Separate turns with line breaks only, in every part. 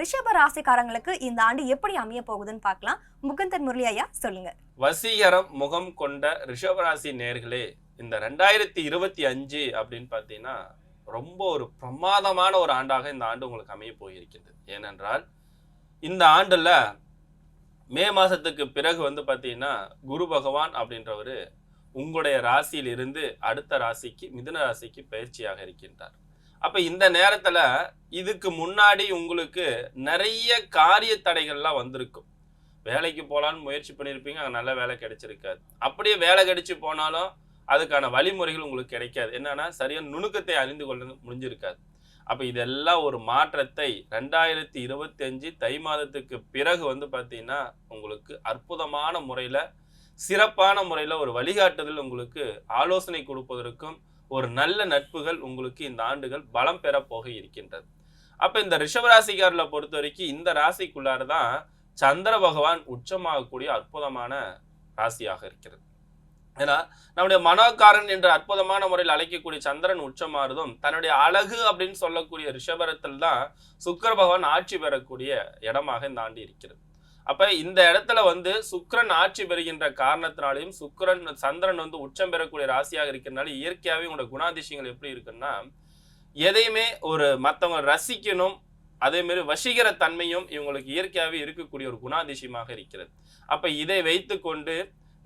ரிஷப ராசிக்காரங்களுக்கு இந்த ஆண்டு எப்படி அமைய போகுதுன்னு பார்க்கலாம். முகந்தன் முரளி ஐயா சொல்லுங்க.
வசீகரம் முகம் கொண்ட ரிஷபராசி நேர்களே இந்த ரெண்டாயிரத்தி இருபத்தி அஞ்சு அப்படின்னு பார்த்தீங்கன்னா ரொம்ப ஒரு பிரமாதமான ஒரு ஆண்டாக இந்த ஆண்டு உங்களுக்கு அமைய போயிருக்கிறது. ஏனென்றால் இந்த ஆண்டில் மே மாதத்துக்கு பிறகு வந்து பார்த்தீங்கன்னா குரு பகவான் அப்படின்றவர் உங்களுடைய ராசியில் இருந்து அடுத்த ராசிக்கு மிதுன ராசிக்கு பயிற்சியாக இருக்கின்றார். அப்ப இந்த நேரத்துல இதுக்கு முன்னாடி உங்களுக்கு நிறைய காரிய தடைகள்லாம் வந்திருக்கும். வேலைக்கு போகலான்னு முயற்சி பண்ணியிருப்பீங்க அங்கே நல்ல வேலை கிடைச்சிருக்காது. அப்படியே வேலை கிடைச்சி போனாலும் அதுக்கான வழிமுறைகள் உங்களுக்கு கிடைக்காது. என்னன்னா சரியான நுணுக்கத்தை அறிந்து கொள்ள முடிஞ்சிருக்காது. அப்போ இதெல்லாம் ஒரு மாற்றத்தை ரெண்டாயிரத்தி இருபத்தி அஞ்சு தை மாதத்துக்கு பிறகு வந்து பார்த்தீங்கன்னா உங்களுக்கு அற்புதமான முறையில் சிறப்பான முறையில் ஒரு வழிகாட்டுதல் உங்களுக்கு ஆலோசனை கொடுப்பதற்கும் ஒரு நல்ல நட்புகள் உங்களுக்கு இந்த ஆண்டுகள் பலம் பெற போக இருக்கின்றது. அப்போ இந்த ரிஷபராசிக்காரில் பொறுத்த வரைக்கும் இந்த ராசிக்குள்ளார தான் சந்திர பகவான் உச்சமாகக்கூடிய அற்புதமான ராசியாக இருக்கிறது. ஏன்னா நம்முடைய மனோகாரன் என்ற அற்புதமான முறையில் அழைக்கக்கூடிய சந்திரன் உச்சமாறுதும் தன்னுடைய அழகு அப்படின்னு சொல்லக்கூடிய ரிஷபரத்தில் தான் சுக்கர பகவான் ஆட்சி பெறக்கூடிய இடமாக இந்த ஆண்டு இருக்கிறது. அப்ப இந்த இடத்துல வந்து சுக்கரன் ஆட்சி பெறுகின்ற காரணத்தினாலையும் சுக்கிரன் சந்திரன் வந்து உச்சம் பெறக்கூடிய ராசியாக இருக்கிறதுனால இயற்கையாகவே உங்களோட குணாதிசயங்கள் எப்படி இருக்குன்னா எதையுமே ஒரு மற்றவங்க ரசிக்கணும் அதேமாரி வசீகர தன்மையும் இவங்களுக்கு இயற்கையாகவே இருக்கக்கூடிய ஒரு குணாதிசயமாக இருக்கிறது. அப்ப இதை வைத்துக்கொண்டு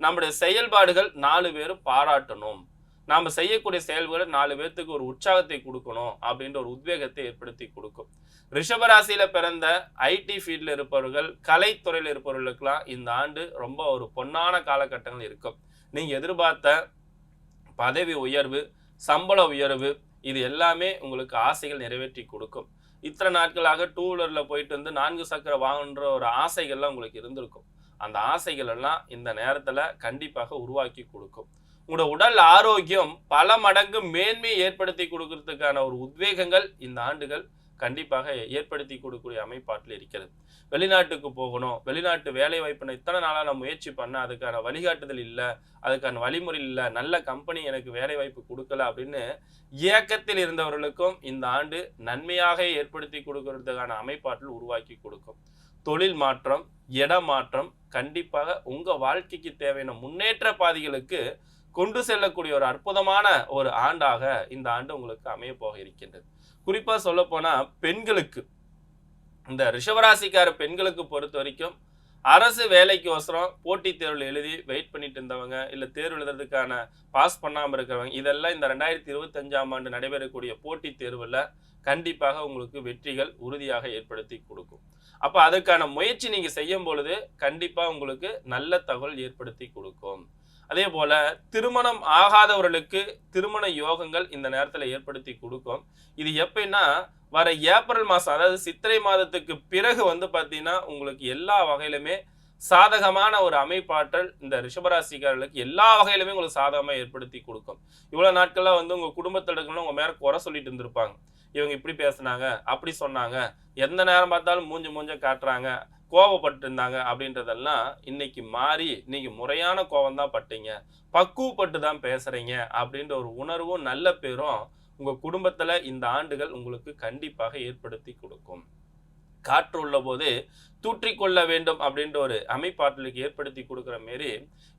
நம்முடைய செயல்பாடுகள் நாலு பேரும் பாராட்டணும். நாம் செய்யக்கூடிய செயல்களை நாலு பேர்த்துக்கு ஒரு உற்சாகத்தை கொடுக்கணும் அப்படின்ற ஒரு உத்வேகத்தை ஏற்படுத்தி கொடுக்கும். ரிஷபராசியில பிறந்த ஐடி ஃபீல்டில் இருப்பவர்கள் கலைத்துறையில் இருப்பவர்களுக்கெல்லாம் இந்த ஆண்டு ரொம்ப ஒரு பொன்னான காலகட்டங்கள் இருக்கும். நீங்க எதிர்பார்த்த பதவி உயர்வு சம்பள உயர்வு இது எல்லாமே உங்களுக்கு ஆசைகள் நிறைவேற்றி கொடுக்கும். இத்தனை நாட்களாக டூ வீலரில் போயிட்டு வந்து நான்கு சக்கர வாங்கன்ற ஒரு ஆசைகள்லாம் உங்களுக்கு இருந்திருக்கும். அந்த ஆசைகள் எல்லாம் இந்த நேரத்தில் கண்டிப்பாக உருவாக்கி கொடுக்கும். உங்களோட உடல் ஆரோக்கியம் பல மடங்கு மேன்மையை ஏற்படுத்தி கொடுக்கறதுக்கான ஒரு உத்வேகங்கள் இந்த ஆண்டுகள் கண்டிப்பாக ஏற்படுத்தி கொடுக்கக்கூடிய அமைப்பாட்டில் இருக்கிறது. வெளிநாட்டுக்கு போகணும் வெளிநாட்டு வேலை வாய்ப்பு இத்தனை நாளாக நான் முயற்சி பண்ண அதுக்கான வழிகாட்டுதல் இல்லை அதுக்கான வழிமுறை இல்லை நல்ல கம்பெனி எனக்கு வேலை வாய்ப்பு கொடுக்கல அப்படின்னு இயக்கத்தில் இருந்தவர்களுக்கும் இந்த ஆண்டு நன்மையாக ஏற்படுத்தி கொடுக்கறதுக்கான அமைப்பாட்டில் உருவாக்கி கொடுக்கும். தொழில் மாற்றம் இட மாற்றம் கண்டிப்பாக உங்கள் வாழ்க்கைக்கு தேவையான முன்னேற்ற பாதைகளுக்கு கொண்டு செல்லக்கூடிய ஒரு அற்புதமான ஒரு ஆண்டாக இந்த ஆண்டு உங்களுக்கு அமைய போக இருக்கின்றது குறிப்பாக சொல்ல பெண்களுக்கு இந்த ரிஷவராசிக்கார பெண்களுக்கு பொறுத்த வரைக்கும் அரசு வேலைக்கு ஒசரம் போட்டித் தேர்வில் எழுதி வெயிட் பண்ணிட்டு இருந்தவங்க இல்லை தேர்வு எழுதுறதுக்கான பாஸ் பண்ணாமல் இருக்கிறவங்க இதெல்லாம் இந்த ரெண்டாயிரத்தி இருபத்தஞ்சாம் ஆண்டு நடைபெறக்கூடிய போட்டித் தேர்வில் கண்டிப்பாக உங்களுக்கு வெற்றிகள் உறுதியாக ஏற்படுத்தி கொடுக்கும். அப்போ அதுக்கான முயற்சி நீங்கள் செய்யும் பொழுது கண்டிப்பாக உங்களுக்கு நல்ல தகவல் ஏற்படுத்தி கொடுக்கும். அதே போல் திருமணம் ஆகாதவர்களுக்கு திருமண யோகங்கள் இந்த நேரத்தில் ஏற்படுத்தி கொடுக்கும். இது எப்படின்னா வர ஏப்ரல் மாதம் அதாவது சித்திரை மாதத்துக்கு பிறகு வந்து பார்த்தீங்கன்னா உங்களுக்கு எல்லா வகையிலுமே சாதகமான ஒரு அமைப்பாற்றல் இந்த ரிஷபராசிக்காரர்களுக்கு எல்லா வகையிலுமே உங்களுக்கு சாதகமாக ஏற்படுத்தி கொடுக்கும். இவ்வளோ நாட்கள்லாம் வந்து உங்கள் குடும்பத்தில் இருக்கணும் உங்கள் மேலே குறை சொல்லிட்டு இருந்திருப்பாங்க. இவங்க இப்படி பேசுனாங்க அப்படி சொன்னாங்க. எந்த நேரம் பார்த்தாலும் மூஞ்ச மூஞ்ச காட்டுறாங்க. கோவப்பட்டிருந்தாங்க அப்படின்றதெல்லாம் இன்னைக்கு மாறி இன்னைக்கு முறையான கோவம் தான் பட்டீங்க. பக்குவப்பட்டு தான் பேசுறீங்க அப்படின்ற ஒரு உணர்வும் நல்ல பேரும் உங்க குடும்பத்துல இந்த ஆண்டுகள் உங்களுக்கு கண்டிப்பாக ஏற்படுத்தி கொடுக்கும். காற்று உள்ள போது தூற்றிக்கொள்ள வேண்டும் அப்படின்ற ஒரு அமைப்பாற்றலுக்கு ஏற்படுத்தி கொடுக்குற மாரி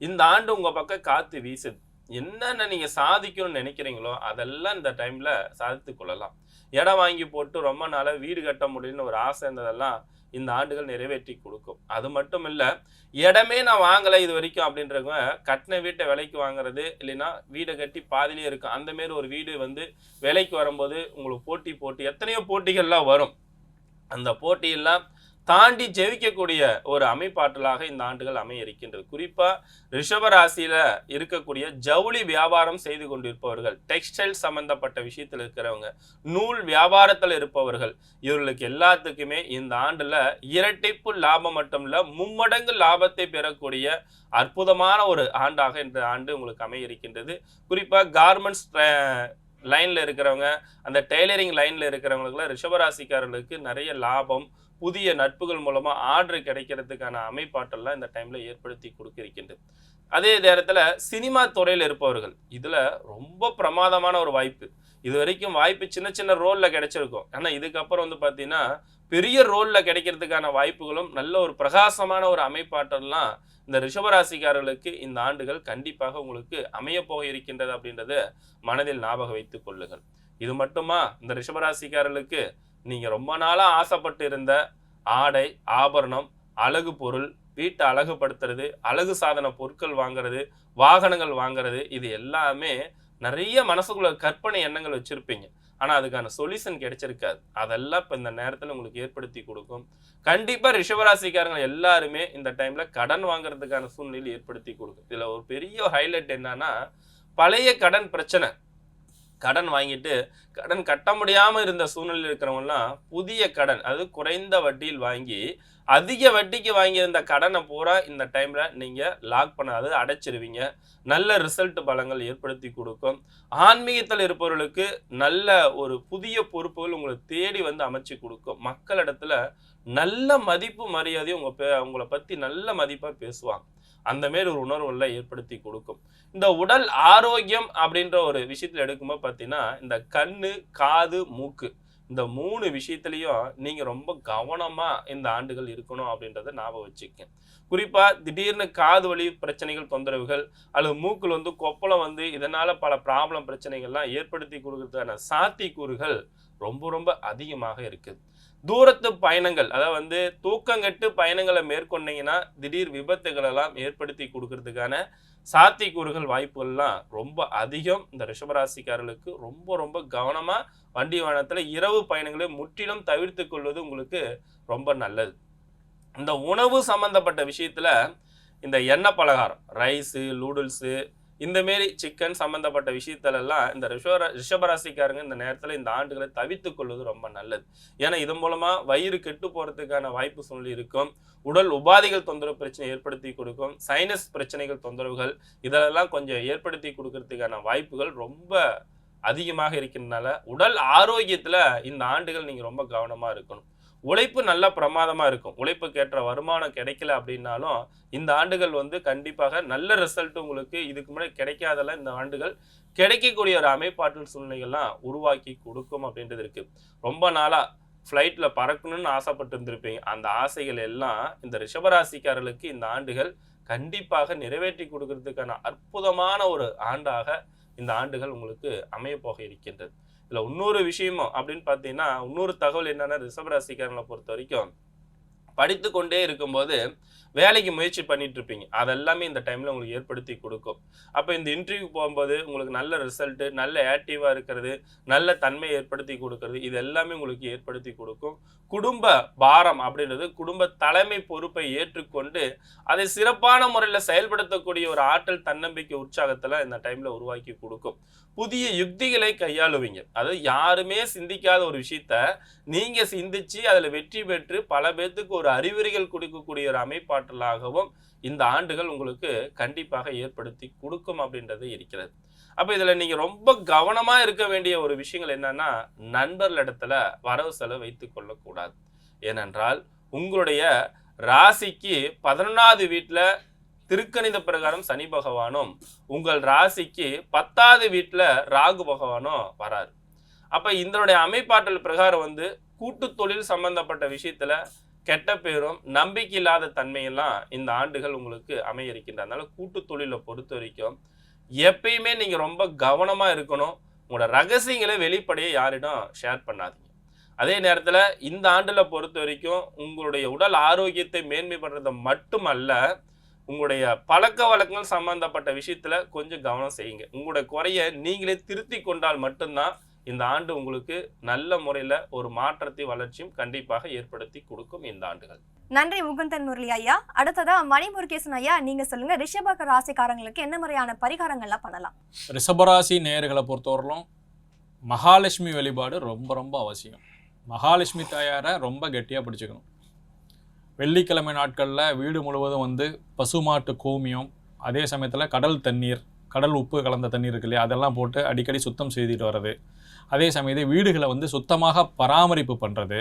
இந்த ஆண்டு உங்க பக்கம் காத்து வீசுது. என்னென்ன நீங்கள் சாதிக்கணும்னு நினைக்கிறீங்களோ அதெல்லாம் இந்த டைமில் சாதித்து கொள்ளலாம். இடம் வாங்கி போட்டு ரொம்ப நாளாக வீடு கட்ட முடியும்னு ஒரு ஆசை இருந்ததெல்லாம் இந்த ஆண்டுகள் நிறைவேற்றி கொடுக்கும். அது மட்டும் இல்லை இடமே நான் வாங்கலை இது வரைக்கும் அப்படின்றவங்க கட்டின வீட்டை விலைக்கு வாங்குறது இல்லைன்னா வீடை கட்டி பாதிலே இருக்கும். அந்த மாரி ஒரு வீடு வந்து விலைக்கு வரும்போது உங்களுக்கு போட்டி போட்டி எத்தனையோ போட்டிகள்லாம் வரும். அந்த போட்டியெல்லாம் தாண்டி ஜெயிக்கக்கூடிய ஒரு அமைப்பாற்றலாக இந்த ஆண்டுகள் அமைய இருக்கின்றது குறிப்பாக ரிஷபராசியில் இருக்கக்கூடிய ஜவுளி வியாபாரம் செய்து கொண்டிருப்பவர்கள் டெக்ஸ்டைல் சம்பந்தப்பட்ட விஷயத்தில் இருக்கிறவங்க நூல் வியாபாரத்தில் இருப்பவர்கள் இவர்களுக்கு எல்லாத்துக்குமே இந்த ஆண்டில் இரட்டிப்பு லாபம் மட்டும் இல்லை மும்மடங்கு லாபத்தை பெறக்கூடிய அற்புதமான ஒரு ஆண்டாக இந்த ஆண்டு உங்களுக்கு அமைய இருக்கின்றது குறிப்பாக கார்மெண்ட்ஸ் லைனில் இருக்கிறவங்க அந்த டெய்லரிங் லைனில் இருக்கிறவங்களுக்குலாம் ரிஷபராசிக்காரர்களுக்கு நிறைய லாபம் புதிய நட்புகள் மூலமாக ஆர்டர் கிடைக்கிறதுக்கான அமைப்பாட்டெல்லாம் இந்த டைமில் ஏற்படுத்தி கொடுக்கிருக்கின்றது. அதே நேரத்தில் சினிமா துறையில் இருப்பவர்கள் இதில் ரொம்ப பிரமாதமான ஒரு வாய்ப்பு. இது வரைக்கும் வாய்ப்பு சின்ன சின்ன ரோலில் கிடைச்சிருக்கும். ஆனால் இதுக்கப்புறம் வந்து பார்த்தீங்கன்னா பெரிய ரோலில் கிடைக்கிறதுக்கான வாய்ப்புகளும் நல்ல ஒரு பிரகாசமான ஒரு அமைப்பாற்றலாம் இந்த ரிஷபராசிக்காரர்களுக்கு இந்த ஆண்டுகள் கண்டிப்பாக உங்களுக்கு அமையப்போக போக இருக்கின்றது அப்படின்றத மனதில் ஞாபகம் வைத்துக் கொள்ளுங்கள். இது மட்டுமா? இந்த ரிஷபராசிக்காரர்களுக்கு நீங்கள் ரொம்ப நாளாக ஆசைப்பட்டு இருந்த ஆடை ஆபரணம் அழகு பொருள் வீட்டை அழகுபடுத்துறது அழகு சாதன பொருட்கள் வாங்குறது வாகனங்கள் வாங்குறது இது எல்லாமே நிறைய மனசுக்குள்ள கற்பனை எண்ணங்கள் வச்சுருப்பீங்க. ஆனால் அதுக்கான சொல்யூஷன் கிடைச்சிருக்காது. அதெல்லாம் இப்போ இந்த நேரத்தில் உங்களுக்கு ஏற்படுத்தி கொடுக்கும். கண்டிப்பாக ரிஷவராசிக்காரங்க எல்லாருமே இந்த டைமில் கடன் வாங்குறதுக்கான சூழ்நிலை ஏற்படுத்தி கொடுக்கும். இதில் ஒரு பெரிய ஹைலைட் என்னன்னா பழைய கடன் பிரச்சனை. கடன் வாங்கிட்டு கடன் கட்ட முடியாமல் இருந்த சூழ்நிலையில் இருக்கிறவங்கலாம் புதிய கடன் அது குறைந்த வட்டியில் வாங்கி அதிக வட்டிக்கு வாங்கியிருந்த கடனை பூரா இந்த டைமில் நீங்கள் லாக் பண்ணாது அடைச்சிருவீங்க. நல்ல ரிசல்ட் பலங்கள் ஏற்படுத்தி கொடுக்கும். ஆன்மீகத்தில் இருப்பவர்களுக்கு நல்ல ஒரு புதிய பொறுப்புகள் உங்களை தேடி வந்து அமைச்சு கொடுக்கும். மக்களிடத்துல நல்ல மதிப்பு மரியாதை உங்கள் பே- உங்களை பற்றி நல்ல மதிப்பாக பேசுவாங்க. அந்த மாரி ஒரு உணர்வுகளை ஏற்படுத்தி கொடுக்கும். இந்த உடல் ஆரோக்கியம் அப்படின்ற ஒரு விஷயத்தில் எடுக்கும்போது பார்த்தீங்கன்னா இந்த கண்ணு காது மூக்கு இந்த மூணு விஷயத்துலையும் நீங்கள் ரொம்ப கவனமாக இந்த ஆண்டுகள் இருக்கணும் அப்படின்றத ஞாபகம் வச்சுக்கேன் குறிப்பாக திடீர்னு காது வலி பிரச்சனைகள் தொந்தரவுகள் அல்லது மூக்கில் வந்து கொப்பளம் வந்து இதனால் பல ப்ராப்ளம் பிரச்சனைகள்லாம் ஏற்படுத்தி கொடுக்கறதுக்கான சாத்தியக்கூறுகள் ரொம்ப ரொம்ப அதிகமாக இருக்குது தூரத்து பயணங்கள் அதாவது வந்து தூக்கங்கெட்டு பயணங்களை மேற்கொண்டீங்கன்னா திடீர் விபத்துகளெல்லாம் ஏற்படுத்தி கொடுக்கறதுக்கான சாத்தியக்கூறுகள் வாய்ப்புகள்லாம் ரொம்ப அதிகம். இந்த ரிஷபராசிக்காரர்களுக்கு ரொம்ப ரொம்ப கவனமாக வண்டி வாகனத்தில் இரவு பயணங்களை முற்றிலும் தவிர்த்து கொள்வது உங்களுக்கு ரொம்ப நல்லது. இந்த உணவு சம்பந்தப்பட்ட விஷயத்தில் இந்த எண்ணெய் பலகாரம் ரைஸு நூடுல்ஸு இந்த மாரி சிக்கன் சம்பந்தப்பட்ட விஷயத்திலெல்லாம் இந்த ரிஷப ரிஷபராசிக்காரங்க இந்த நேரத்தில் இந்த ஆண்டுகளை தவிர்த்து கொள்வது ரொம்ப நல்லது. ஏன்னா இதன் மூலமா வயிறு கெட்டு போறதுக்கான வாய்ப்பு சூழ்நிலை இருக்கும். உடல் உபாதைகள் தொந்தரவு பிரச்சனை ஏற்படுத்தி கொடுக்கும். சைனஸ் பிரச்சனைகள் தொந்தரவுகள் இதெல்லாம் கொஞ்சம் ஏற்படுத்தி கொடுக்கறதுக்கான வாய்ப்புகள் ரொம்ப அதிகமாக இருக்கின்றனால உடல் ஆரோக்கியத்தில் இந்த ஆண்டுகள் நீங்கள் ரொம்ப கவனமாக இருக்கணும். உழைப்பு நல்ல பிரமாதமாக இருக்கும். உழைப்புக்கேற்ற வருமானம் கிடைக்கல அப்படின்னாலும் இந்த ஆண்டுகள் வந்து கண்டிப்பாக நல்ல ரிசல்ட் உங்களுக்கு இதுக்கு முன்னாடி கிடைக்காதெல்லாம் இந்த ஆண்டுகள் கிடைக்கக்கூடிய ஒரு அமைப்பாற்றல் சூழ்நிலைகள்லாம் உருவாக்கி கொடுக்கும் அப்படின்றது இருக்குது ரொம்ப நாளாக ஃப்ளைட்டில் பறக்கணும்னு ஆசைப்பட்டு இருந்திருப்பீங்க. அந்த ஆசைகள் எல்லாம் இந்த ரிஷபராசிக்காரர்களுக்கு இந்த ஆண்டுகள் கண்டிப்பாக நிறைவேற்றி கொடுக்கறதுக்கான அற்புதமான ஒரு ஆண்டாக இந்த ஆண்டுகள் உங்களுக்கு அமையப்போக இருக்கின்றது. இதில் இன்னொரு விஷயமும் அப்படின்னு பார்த்தீங்கன்னா இன்னொரு தகவல் என்னென்னா ரிஷபராசிக்காரங்களை பொறுத்த வரைக்கும் படித்து கொண்டே இருக்கும்போது வேலைக்கு முயற்சி பண்ணிட்டு இருப்பீங்க அதெல்லாமே இந்த டைம்ல உங்களுக்கு ஏற்படுத்தி கொடுக்கும். அப்போ இந்த இன்டர்வியூ போகும்போது உங்களுக்கு நல்ல ரிசல்ட் நல்ல ஆக்டிவா இருக்கிறது நல்ல தன்மை ஏற்படுத்தி கொடுக்கறது இது எல்லாமே உங்களுக்கு ஏற்படுத்தி கொடுக்கும். குடும்ப பாரம் அப்படின்றது குடும்ப தலைமை பொறுப்பை ஏற்றுக்கொண்டு அதை சிறப்பான முறையில் செயல்படுத்தக்கூடிய ஒரு ஆற்றல் தன்னம்பிக்கை உற்சாகத்தெல்லாம் இந்த டைம்ல உருவாக்கி கொடுக்கும். புதிய யுக்திகளை கையாளுவீங்க. அதாவது யாருமே சிந்திக்காத ஒரு விஷயத்த நீங்க சிந்திச்சு அதுல வெற்றி பெற்று பல பேர்த்துக்கு ஒரு அறிவுரைகள் கொடுக்கக்கூடிய ஒரு அமைப்பாற்றலாகவும் இந்த ஆண்டுகள் உங்களுக்கு கண்டிப்பாக ஏற்படுத்தி கொடுக்கும் அப்படின்றது இருக்கிறது. அப்போ இதில் நீங்கள் ரொம்ப கவனமாக இருக்க வேண்டிய ஒரு விஷயங்கள் என்னன்னா நண்பர்களிடத்துல வரவு செலவு வைத்து கொள்ளக்கூடாது. ஏனென்றால் உங்களுடைய ராசிக்கு பதினொன்றாவது வீட்டில் திருக்கணித பிரகாரம் சனி பகவானும் உங்கள் ராசிக்கு பத்தாவது வீட்டில் ராகு பகவானும் வராரு. அப்போ இதனுடைய அமைப்பாற்றல் பிரகாரம் வந்து கூட்டு தொழில் சம்பந்தப்பட்ட விஷயத்தில் கெட்ட பேரும் நம்பிக்கை இல்லாத தன்மையெல்லாம் இந்த ஆண்டுகள் உங்களுக்கு அமைய இருக்கின்ற அதனால் கூட்டு தொழிலை பொறுத்த வரைக்கும் எப்பயுமே நீங்கள் ரொம்ப கவனமாக இருக்கணும். உங்களோட ரகசியங்களை வெளிப்படையே யாரிடம் ஷேர் பண்ணாதீங்க. அதே நேரத்தில் இந்த ஆண்டில் பொறுத்த வரைக்கும் உங்களுடைய உடல் ஆரோக்கியத்தை மேன்மைப்படுறது மட்டுமல்ல உங்களுடைய பழக்க வழக்கங்கள் சம்பந்தப்பட்ட விஷயத்தில் கொஞ்சம் கவனம் செய்யுங்க. உங்களுடைய குறைய நீங்களே திருத்தி கொண்டால் மட்டும்தான் இந்த ஆண்டு உங்களுக்கு நல்ல முறையில ஒரு மாற்றத்தை வளர்ச்சியும் கண்டிப்பாக ஏற்படுத்தி கொடுக்கும் இந்த ஆண்டுகள்.
நன்றி முகுந்தன் முரளி ஐயா. அடுத்ததா மணி முருகேசன் ஐயா நீங்க சொல்லுங்க ரிஷப ராசிக்காரங்களுக்கு என்ன முறையான பரிகாரங்கள்லாம் பண்ணலாம்?
ரிஷபராசி நேயர்களை பொறுத்தவரையிலும் மகாலட்சுமி வழிபாடு ரொம்ப ரொம்ப அவசியம். மகாலட்சுமி தாயாரை ரொம்ப கெட்டியாக பிடிச்சிக்கணும். வெள்ளிக்கிழமை நாட்களில் வீடு முழுவதும் வந்து பசுமாட்டு கோமியம் அதே சமயத்தில் கடல் தண்ணீர் கடல் உப்பு கலந்த தண்ணி இருக்கு இல்லையா? அதெல்லாம் போட்டு அடிக்கடி சுத்தம் செய்துட்டு வர்றது. அதே சமயத்தில் வீடுகளை வந்து சுத்தமாக பராமரிப்பு பண்ணுறது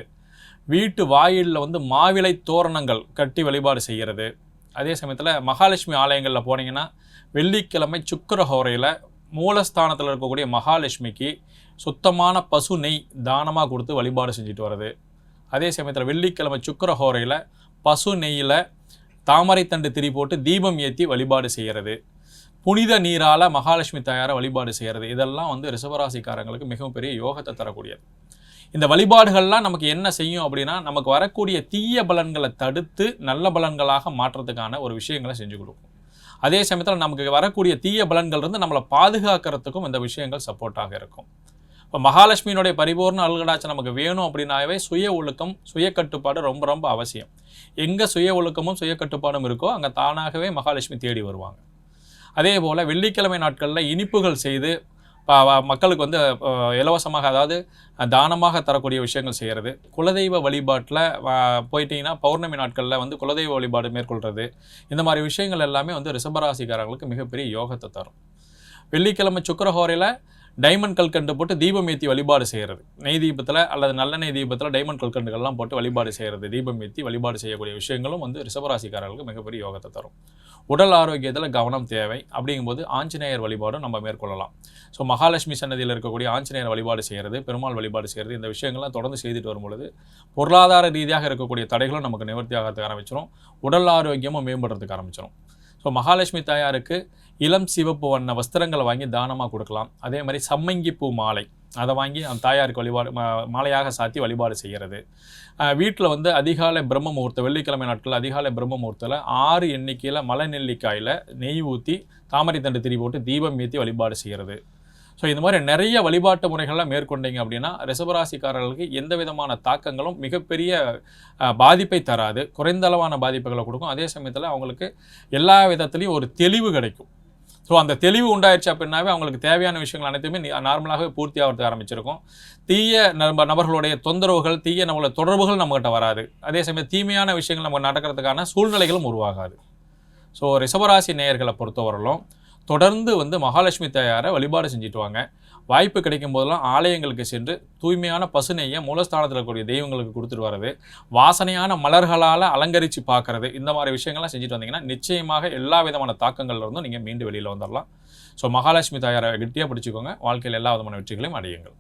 வீட்டு வாயிலில் வந்து மாவிலை தோரணங்கள் கட்டி வழிபாடு செய்கிறது அதே சமயத்தில் மகாலட்சுமி ஆலயங்களில் போனீங்கன்னா வெள்ளிக்கிழமை சுக்கரஹோரையில் மூலஸ்தானத்தில் இருக்கக்கூடிய மகாலட்சுமிக்கு சுத்தமான பசு நெய் தானமாக கொடுத்து வழிபாடு செஞ்சுட்டு வர்றது. அதே சமயத்தில் வெள்ளிக்கிழமை சுக்கரஹோரையில் பசு நெய்யில் தாமரைத்தண்டு திரி போட்டு தீபம் ஏற்றி வழிபாடு செய்கிறது புனித நீரால் மகாலட்சுமி தாயாரை வழிபாடு செய்கிறது இதெல்லாம் வந்து ரிஷபராசிக்காரங்களுக்கு மிகவும் பெரிய யோகத்தை தரக்கூடியது. இந்த வழிபாடுகள்லாம் நமக்கு என்ன செய்யும் அப்படின்னா நமக்கு வரக்கூடிய தீய பலன்களை தடுத்து நல்ல பலன்களாக மாற்றுறதுக்கான ஒரு விஷயங்களை செஞ்சு கொடுக்கும். அதே சமயத்தில் நமக்கு வரக்கூடிய தீய பலன்கள் இருந்து நம்மளை பாதுகாக்கிறதுக்கும் இந்த விஷயங்கள் சப்போர்ட்டாக இருக்கும். இப்போ மகாலட்சுமியினுடைய பரிபூர்ண அல்கடாச்சு நமக்கு வேணும் அப்படின்னாவே சுய ஒழுக்கம் சுய கட்டுப்பாடு ரொம்ப ரொம்ப அவசியம். எங்கே சுய ஒழுக்கமும் சுய கட்டுப்பாடும் இருக்கோ அங்கே தானாகவே மகாலட்சுமி தேடி வருவாங்க. அதே போல் வெள்ளிக்கிழமை நாட்களில் இனிப்புகள் செய்து மக்களுக்கு வந்து இலவசமாக அதாவது தானமாக தரக்கூடிய விஷயங்கள் செய்கிறது குலதெய்வ வழிபாட்டில் போயிட்டீங்கன்னா பௌர்ணமி நாட்களில் வந்து குலதெய்வ வழிபாடு மேற்கொள்கிறது இந்த மாதிரி விஷயங்கள் எல்லாமே வந்து ரிஷபராசிக்காரங்களுக்கு மிகப்பெரிய யோகத்தை தரும். வெள்ளிக்கிழமை சுக்கரஹோரையில் டைமண்ட் கல்கண்டு போட்டு தீபம் ஏற்றி வழிபாடு செய்கிறது நெய் தீபத்தில் அல்லது நல்லெண்ணெய் தீபத்தில் டைமண்ட் கல்கண்டுகள்லாம் போட்டு வழிபாடு செய்கிறது தீபம் ஏற்றி வழிபாடு செய்யக்கூடிய விஷயங்களும் வந்து ரிஷபராசிக்காரர்களுக்கு மிகப்பெரிய யோகத்தை தரும். உடல் ஆரோக்கியத்தில் கவனம் தேவை அப்படிங்கும்போது ஆஞ்சநேயர் வழிபாடும் நம்ம மேற்கொள்ளலாம். ஸோ மகாலட்சுமி சன்னதியில் இருக்கக்கூடிய ஆஞ்சநேயர் வழிபாடு செய்கிறது பெருமாள் வழிபாடு செய்கிறது இந்த விஷயங்கள்லாம் தொடர்ந்து செய்துட்டு வரும்பொழுது பொருளாதார ரீதியாக இருக்கக்கூடிய தடைகளும் நமக்கு நிவர்த்தி ஆகிறதுக்கு ஆரம்பிச்சிடும் உடல் ஆரோக்கியமும் மேம்படுறதுக்கு ஆரம்பிச்சிடும் ஸோ மகாலட்சுமி தாயாருக்கு இளம் சிவப்பு வண்ண வஸ்திரங்களை வாங்கி தானமாக கொடுக்கலாம். அதே மாதிரி சம்மங்கி பூ மாலை. அதை வாங்கி அந்த தாயாருக்கு வழிபாடு மாலையாக சாத்தி வழிபாடு செய்கிறது. வீட்டில் வந்து அதிகாலை பிரம்ம முகூர்த்தம் வெள்ளிக்கிழமை நாட்களில் அதிகாலை பிரம்ம முகூர்த்தத்தில் ஆறு எண்ணிக்கையில் மலை நெல்லிக்காயில் நெய் ஊற்றி தாமரை தண்டு திரி போட்டு தீபம் ஏற்றி வழிபாடு செய்கிறது. ஸோ இந்த மாதிரி நிறைய வழிபாட்டு முறைகள்லாம் மேற்கொண்டீங்க அப்படின்னா ரிசபராசிக்காரர்களுக்கு எந்த விதமான தாக்கங்களும் மிகப்பெரிய பாதிப்பை தராது. குறைந்த அளவான பாதிப்புகளை கொடுக்கும். அதே சமயத்தில் அவங்களுக்கு எல்லா விதத்துலேயும் ஒரு தெளிவு கிடைக்கும். ஸோ அந்த தெளிவு உண்டாயிருச்சு அப்படின்னாவே அவங்களுக்கு தேவையான விஷயங்கள் அனைத்துமே நார்மலாகவே பூர்த்தி ஆகிறதுக்கு ஆரம்பிச்சிருக்கும். தீய நப நபர்களுடைய தொந்தரவுகள் தீய நம்மளோட தொடர்புகள் நம்மகிட்ட வராது. அதே சமயம் தீமையான விஷயங்கள் நம்ம நடக்கிறதுக்கான சூழ்நிலைகளும் உருவாகாது. ஸோ ரிசவராசி நேயர்களை பொறுத்தவரையிலும் தொடர்ந்து வந்து மகாலட்சுமி தாயாரை வழிபாடு செஞ்சுட்டு வாங்க வாய்ப்பு கிடைக்கும் போதெல்லாம் ஆலயங்களுக்கு சென்று தூய்மையான பசுநெய்யை மூலஸ்தானத்தில் இருக்கக்கூடிய தெய்வங்களுக்கு கொடுத்துட்டு வர்றது வாசனையான மலர்களால் அலங்கரித்து பார்க்கறது இந்த மாதிரி விஷயங்கள்லாம் செஞ்சுட்டு வந்தீங்கன்னா நிச்சயமாக எல்லா விதமான தாக்கங்கள்ல இருந்தும் நீங்கள் மீண்டு வெளியில் வந்துடலாம் ஸோ மகாலட்சுமி தாயாரை கெட்டியாக பிடிச்சிக்கோங்க. வாழ்க்கையில் எல்லா விதமான வெற்றிகளையும் அடையுங்கள்.